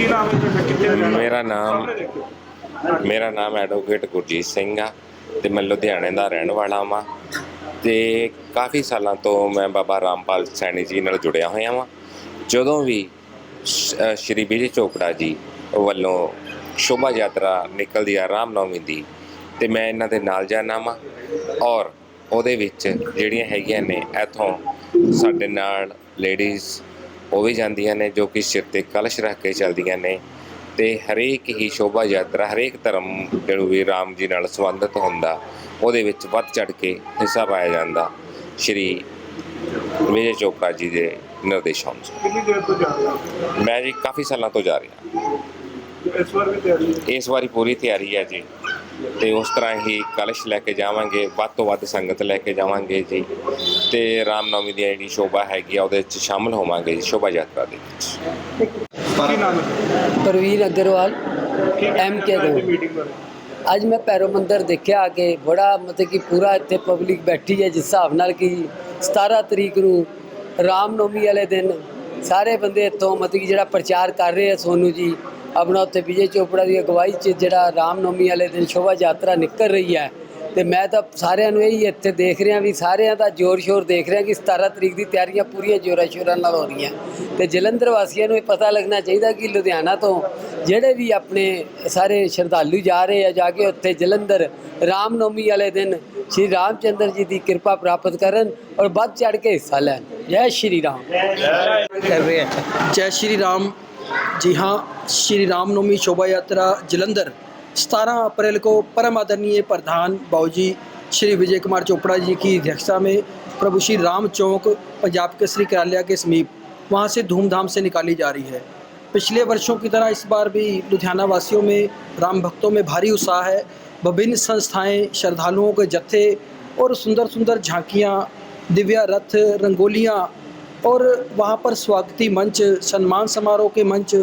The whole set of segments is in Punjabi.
ਨਾਮ ਹੈ ਤੁਹਾਡਾ? ਕਿੱਥੇ ਦਾ ਰਹਿਣ ਵਾਲਾ? ਮੇਰਾ ਨਾਮ ਮੇਰਾ ਨਾਮ ਐਡਵੋਕੇਟ ਗੁਰਜੀਤ ਸਿੰਘ ਆ ਤੇ ਮੈਂ ਲੁਧਿਆਣੇ ਦਾ ਰਹਿਣ ਵਾਲਾ ਵਾਂ ਤੇ ਕਾਫੀ ਸਾਲਾਂ ਤੋਂ ਮੈਂ ਬਾਬਾ ਰਾਮਪਾਲ ਸੈਣੀ ਜੀ ਨਾਲ ਜੁੜਿਆ ਹੋਇਆ ਵਾਂ। ਜਦੋਂ ਵੀ ਸ਼੍ਰੀ ਵਿਜੇ ਚੋਪੜਾ ਜੀ ਵੱਲੋਂ ਸ਼ੋਭਾ ਯਾਤਰਾ ਨਿਕਲਦੀ ਆ ਰਾਮਨੌਮੀ ਦੀ ਤੇ ਮੈਂ ਇਹਨਾਂ ਦੇ ਨਾਲ ਜਾਣਾ ਵਾਂ ਔਰ ਉਹਦੇ ਵਿੱਚ ਜਿਹੜੀਆਂ ਹੈਗੀਆਂ ਨੇ ਇੱਥੋਂ ਸਾਡੇ ਨਾਲ ਲੇਡੀਜ਼ ਉਹ ਵੀ ਜਾਂਦੀਆਂ ਨੇ ਜੋ ਕਿ ਸਿਰ ਤੇ ਕਲਸ਼ ਰੱਖ ਕੇ ਚੱਲਦੀਆਂ ਨੇ ਤੇ ਹਰੇਕ ਹੀ ਸ਼ੋਭਾ ਯਾਤਰਾ ਹਰੇਕ ਧਰਮ ਜਿਹੜਾ ਵੀ ਰਾਮ ਜੀ ਨਾਲ ਸੰਬੰਧਿਤ ਹੁੰਦਾ ਉਹਦੇ ਵਿੱਚ ਵੱਧ ਚੜ ਕੇ ਹਿੱਸਾ ਪਾਇਆ ਜਾਂਦਾ। ਸ਼੍ਰੀ ਵਿਜੇ ਚੋਪੜਾ ਜੀ ਦੇ ਨਿਰਦੇਸ਼ਾਂ ਅਨੁਸਾਰ। ਮੈਂ ਜੀ ਕਾਫੀ ਸਾਲਾਂ ਤੋਂ ਜਾ ਰਿਹਾ। ਇਸ ਵਾਰ ਵੀ ਤਿਆਰੀ ਹੈ? ਇਸ ਵਾਰੀ ਪੂਰੀ ਤਿਆਰੀ ਹੈ ਜੀ। ਤੇ ਉਸ ਤਰ੍ਹਾਂ ਹੀ ਕਲਸ਼ ਲੈ ਕੇ ਜਾਵਾਂਗੇ ਵੱਧ ਤੋਂ ਵੱਧ ਸੰਗਤ ਲੈ ਕੇ ਜਾਵਾਂਗੇ ਜੀ। ਤੇ ਰਾਮਨੌਮੀ ਦੀ ਜਿਹੜੀ ਸ਼ੋਭਾ ਹੈਗੀ ਆ ਉਹਦੇ ਵਿੱਚ ਸ਼ਾਮਲ ਹੋਵਾਂਗੇ ਜੀ ਸ਼ੋਭਾ ਯਾਤਰਾ ਦੇ ਵਿੱਚ। ਕੀ ਨਾਮ ਹੈ? ਪ੍ਰਵੀਨ ਅਗਰਵਾਲ ਐਮ ਕੇ ਬਾਰੇ ਅੱਜ ਮੈਂ ਪੈਰੋ ਮੰਦਰ ਦੇਖਿਆ ਆ ਕੇ ਬੜਾ ਮਤਲਬ ਕਿ ਪੂਰਾ ਇੱਥੇ ਪਬਲਿਕ ਬੈਠੀ ਹੈ ਜਿਸ ਹਿਸਾਬ ਨਾਲ ਕਿ 17 ਤਰੀਕ ਨੂੰ ਰਾਮਨੌਮੀ ਵਾਲੇ ਦਿਨ ਸਾਰੇ ਬੰਦੇ ਇੱਥੋਂ ਮਤਲਬ ਕਿ ਜਿਹੜਾ ਪ੍ਰਚਾਰ ਕਰ ਰਹੇ ਆ ਸੋਨੂ ਜੀ ਆਪਣਾ ਉੱਥੇ ਵਿਜੇ ਚੋਪੜਾ ਦੀ ਅਗਵਾਈ 'ਚ ਜਿਹੜਾ ਰਾਮ ਨੌਮੀ ਵਾਲੇ ਦਿਨ ਸ਼ੋਭਾ ਯਾਤਰਾ ਨਿਕਲ ਰਹੀ ਹੈ ਤੇ ਮੈਂ ਤਾਂ ਸਾਰਿਆਂ ਨੂੰ ਇਹੀ ਇੱਥੇ ਦੇਖ ਰਿਹਾ ਵੀ ਸਾਰਿਆਂ ਦਾ ਜ਼ੋਰ ਸ਼ੋਰ ਦੇਖ ਰਿਹਾ ਕਿ 17 ਤਰੀਕ ਦੀ ਤਿਆਰੀਆਂ ਪੂਰੀਆਂ ਜ਼ੋਰਾਂ ਸ਼ੋਰਾਂ ਨਾਲ ਹੋ ਰਹੀਆਂ। ਤੇ ਜਲੰਧਰ ਵਾਸੀਆਂ ਨੂੰ ਇਹ ਪਤਾ ਲੱਗਣਾ ਚਾਹੀਦਾ ਕਿ ਲੁਧਿਆਣਾ ਤੋਂ ਜਿਹੜੇ ਵੀ ਆਪਣੇ ਸਾਰੇ ਸ਼ਰਧਾਲੂ ਜਾ ਰਹੇ ਆ ਜਾ ਕੇ ਉੱਥੇ ਜਲੰਧਰ ਰਾਮ ਨੌਮੀ ਵਾਲੇ ਦਿਨ ਸ਼੍ਰੀ ਰਾਮਚੰਦਰ ਜੀ ਦੀ ਕਿਰਪਾ ਪ੍ਰਾਪਤ ਕਰਨ ਔਰ ਵੱਧ ਚੜ ਕੇ ਹਿੱਸਾ ਲੈਣ। ਜੈ ਸ਼੍ਰੀ ਰਾਮ। ਜੈ ਸ਼੍ਰੀ ਰਾਮ। जी हाँ श्री रामनवमी शोभा यात्रा जलंधर 17 अप्रैल को परम आदरणीय प्रधान बाबूजी श्री विजय कुमार चोपड़ा जी की अध्यक्षता में प्रभु श्री राम चौक, पंजाब के श्री कार्यालय के समीप वहाँ से धूमधाम से निकाली जा रही है। पिछले वर्षों की तरह इस बार भी लुधियाना वासियों में राम भक्तों में भारी उत्साह है। विभिन्न संस्थाएँ, श्रद्धालुओं के जत्थे और सुंदर सुंदर झांकियाँ, दिव्या रथ, रंगोलियाँ और वहाँ पर स्वागती मंच सम्मान समारोह के मंच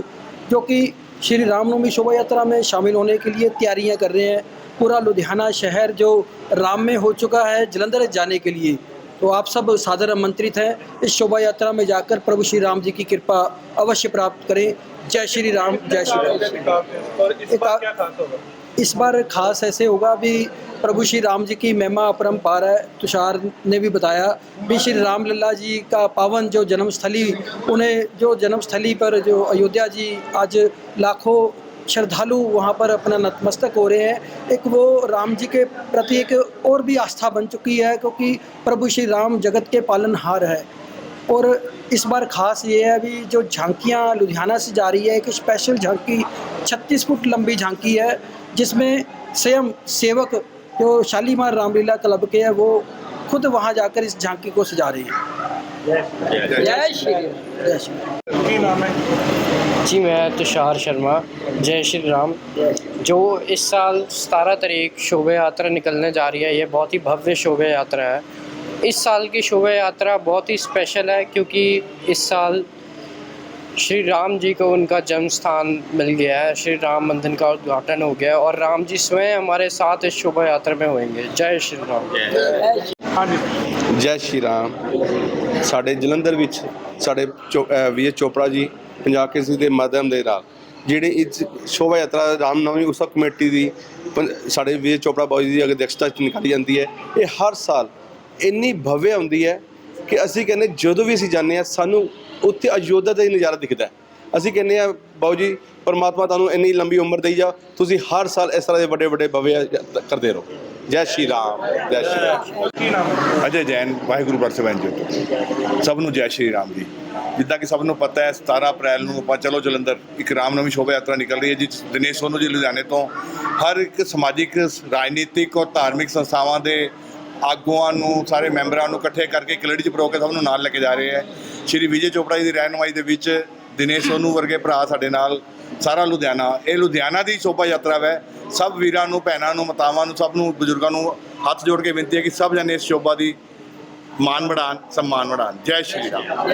जो कि श्री रामनवमी शोभा यात्रा में शामिल होने के लिए तैयारियाँ कर रहे हैं। पूरा लुधियाना शहर जो राम में हो चुका है जलंधर जाने के लिए। तो आप सब सादर आमंत्रित हैं। इस शोभा यात्रा में जाकर प्रभु श्री राम जी की कृपा अवश्य प्राप्त करें। जय श्री राम जय श्री राम। इस बार खास इस बार खास ऐसे होगा भी प्रभु श्री राम जी की महिमा अपरंपार है। तुषार ने भी बताया, भी श्री राम लल्ला जी का पावन जो जन्मस्थली, उन्हें जो जन्मस्थली पर जो अयोध्या जी आज लाखों श्रद्धालु वहाँ पर अपना नतमस्तक हो रहे हैं। एक वो राम जी के प्रति एक और भी आस्था बन चुकी है, क्योंकि प्रभु श्री राम जगत के पालनहार है। और इस बार खास ये है, अभी जो झांकियाँ लुधियाना से जा रही है, एक स्पेशल झांकी 36 फुट लंबी झांकी है, जिसमें स्वयं सेवक जो शालीमार रामलीला क्लब के हैं वो खुद वहाँ जाकर इस झांकी को सजा रहे हैं। जय श्री जय श्री है? जी मैं तुषार शर्मा। जय श्री राम। जो इस साल सतारह तारीख शोभा यात्रा निकलने जा रही है ये बहुत ही भव्य शोभा यात्रा है। इस साल की शोभा यात्रा बहुत ही स्पेशल है क्योंकि इस साल श्री राम जी को उनका जन्म स्थान मिल गया है श्री राम मंदिर का उद्घाटन हो गया है और राम जी स्वयं हमारे साथ इस शोभा यात्रा में होंगे जय श्री राम ਹਾਂਜੀ ਜੈ ਸ਼੍ਰੀ ਰਾਮ ਸਾਡੇ ਜਲੰਧਰ ਵਿੱਚ ਸਾਡੇ ਚੋ- ਅਹ ਵਿਜੇ ਚੋਪੜਾ ਜੀ ਪੰਜਾਬ ਕੇਸਰੀ ਦੇ ਮਾਧਿਅਮ ਦੇ ਨਾਲ ਜਿਹੜੇ ਇਸ ਸ਼ੋਭਾ ਯਾਤਰਾ ਰਾਮਨਵਮੀ ਉਤਸਵ ਕਮੇਟੀ ਦੀ ਪੰ- ਸਾਡੇ ਵਿਜੇ ਚੋਪੜਾ ਬਾਬੂ ਜੀ ਦੀ ਅਗਦੇਸ਼ਤਾ 'ਚ ਨਿਕਾਲੀ ਜਾਂਦੀ ਹੈ ਇਹ ਹਰ ਸਾਲ ਇੰਨੀ ਭਵਯ ਹੁੰਦੀ ਹੈ ਕਿ ਅਸੀਂ ਕਹਿੰਦੇ ਜਦੋਂ ਵੀ ਅਸੀਂ ਜਾਂਦੇ ਹਾਂ ਸਾਨੂੰ ਉੱਥੇ ਅਯੋਧਿਆ ਦਾ ਹੀ ਨਜ਼ਾਰਾ ਦਿਖਦਾ ਅਸੀਂ ਕਹਿੰਦੇ ਆ ਬਾਬੂ ਜੀ ਪਰਮਾਤਮਾ ਤੁਹਾਨੂੰ ਇੰਨੀ ਲੰਬੀ ਉਮਰ ਦੇਈ ਜਾ ਤੁਸੀਂ ਹਰ ਸਾਲ ਇਸ ਤਰ੍ਹਾਂ ਦੇ ਵੱਡੇ ਵੱਡੇ ਭਵਯ ਕਰਦੇ ਰਹੋ। ਜੈ ਸ਼੍ਰੀ ਰਾਮ ਜੈ ਸ਼੍ਰੀ ਰਾਮ। ਕੀ ਨਾਮ ਹੈ? ਅਜੇ ਜੈਨ ਵਾਹਿਗੁਰੂ ਪਰਸਵੈਨ ਜੋਤ ਸਭ ਨੂੰ ਜੈ ਸ਼੍ਰੀ ਰਾਮ ਜੀ। ਜਿੱਦਾਂ ਕਿ ਸਭ ਨੂੰ ਪਤਾ ਹੈ 17 ਅਪ੍ਰੈਲ ਨੂੰ ਆਪਾਂ ਚਲੋ ਜਲੰਧਰ ਇੱਕ ਰਾਮਨਵਮੀ ਸ਼ੋਭਾ ਯਾਤਰਾ ਨਿਕਲ ਰਹੀ ਹੈ ਜਿਸ ਦਿਨੇਸ਼ ਸੋਨੂ ਜੀ ਲੁਧਿਆਣੇ ਤੋਂ। ਹਰ ਇੱਕ ਸਮਾਜਿਕ ਰਾਜਨੀਤਿਕ ਔਰ ਧਾਰਮਿਕ ਸੰਸਥਾਵਾਂ ਦੇ ਆਗੂਆਂ ਨੂੰ, ਸਾਰੇ ਮੈਂਬਰਾਂ ਨੂੰ ਇਕੱਠੇ ਕਰਕੇ ਕਲੜੀ 'ਚ ਪਰੋ ਕੇ ਸਭ ਨੂੰ ਨਾਲ ਲੈ ਕੇ ਜਾ ਰਹੇ ਹੈ। ਸ਼੍ਰੀ ਵਿਜੇ ਚੋਪੜਾ ਜੀ ਦੀ ਰਹਿਨੁਮਾਈ ਦੇ ਵਿੱਚ ਦਿਨੇਸ਼ ਸੋਨੂ ਵਰਗੇ ਭਰਾ ਸਾਡੇ ਨਾਲ, ਸਾਰਾ ਲੁਧਿਆਣਾ। ਇਹ ਲੁਧਿਆਣਾ ਦੀ ਸ਼ੋਭਾ ਯਾਤਰਾ ਹੈ ਸਭ ਵੀਰਾਂ ਨੂੰ, ਭੈਣਾਂ ਨੂੰ, ਮਾਤਾਵਾਂ ਨੂੰ, ਸਭ ਨੂੰ, ਬਜ਼ੁਰਗਾਂ ਨੂੰ ਹੱਥ ਜੋੜ ਕੇ ਬੇਨਤੀ ਹੈ ਕਿ ਸਭ ਜਣੇ ਇਸ ਸ਼ੋਭਾ ਦੀ ਮਾਨ ਵਧਾਉਣ ਸਨਮਾਨ ਵਧਾਉਣ ਜੈ ਸ਼੍ਰੀ ਰਾਮ।